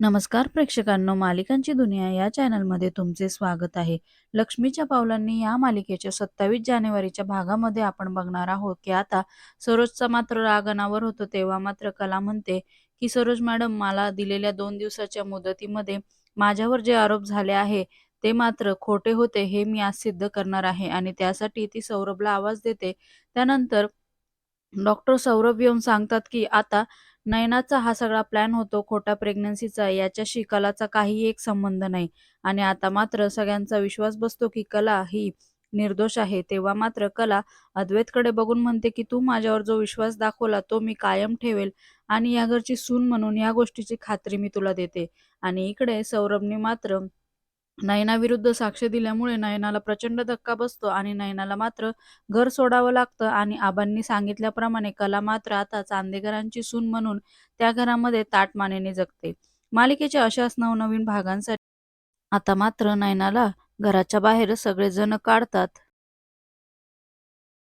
नमस्कार प्रेक्षकांनो मालिकांची दुनिया या चॅनलमध्ये तुमचे स्वागत आहे. लक्ष्मीच्या पावलांनी या मालिकेच्या सत्तावीस जानेवारीच्या भागामध्ये आपण बघणार आहोत की आता सरोजचा मात्र राग अनावर होतो. तेव्हा मात्र कला म्हणते की सरोज मॅडम मला दिलेल्या दोन दिवसाच्या मुदतीमध्ये माझ्यावर जे आरोप झाले आहे ते मात्र खोटे होते हे मी आज सिद्ध करणार आहे आणि त्यासाठी ती सौरभला आवाज देते. त्यानंतर डॉक्टर सौरभ येऊन सांगतात की आता नयनाचा हा सगळा प्लॅन होतो खोटा प्रेग्नन्सीचा याच्याशी कलाचा काही एक संबंध नाही. आणि आता मात्र सगळ्यांचा विश्वास बसतो की कला ही निर्दोष आहे. तेव्हा मात्र कला अद्वैतकडे बघून म्हणते की तू माझ्यावर जो विश्वास दाखवला तो मी कायम ठेवेल आणि या घरची सून म्हणून या गोष्टीची खात्री मी तुला देते. आणि इकडे सौरभने मात्र नयनाविरुद्ध साक्ष दिल्यामुळे नयनाला प्रचंड धक्का बसतो आणि नयनाला मात्र घर सोडावं लागतं. आणि आबांनी सांगितल्याप्रमाणे कला मात्र आता चांदेकरांची सून म्हणून त्या घरामध्ये ताटमानेने जगते. मालिकेच्या अशाच नवनवीन भागांसाठी आता मात्र नयनाला घराच्या बाहेर सगळेजण काढतात.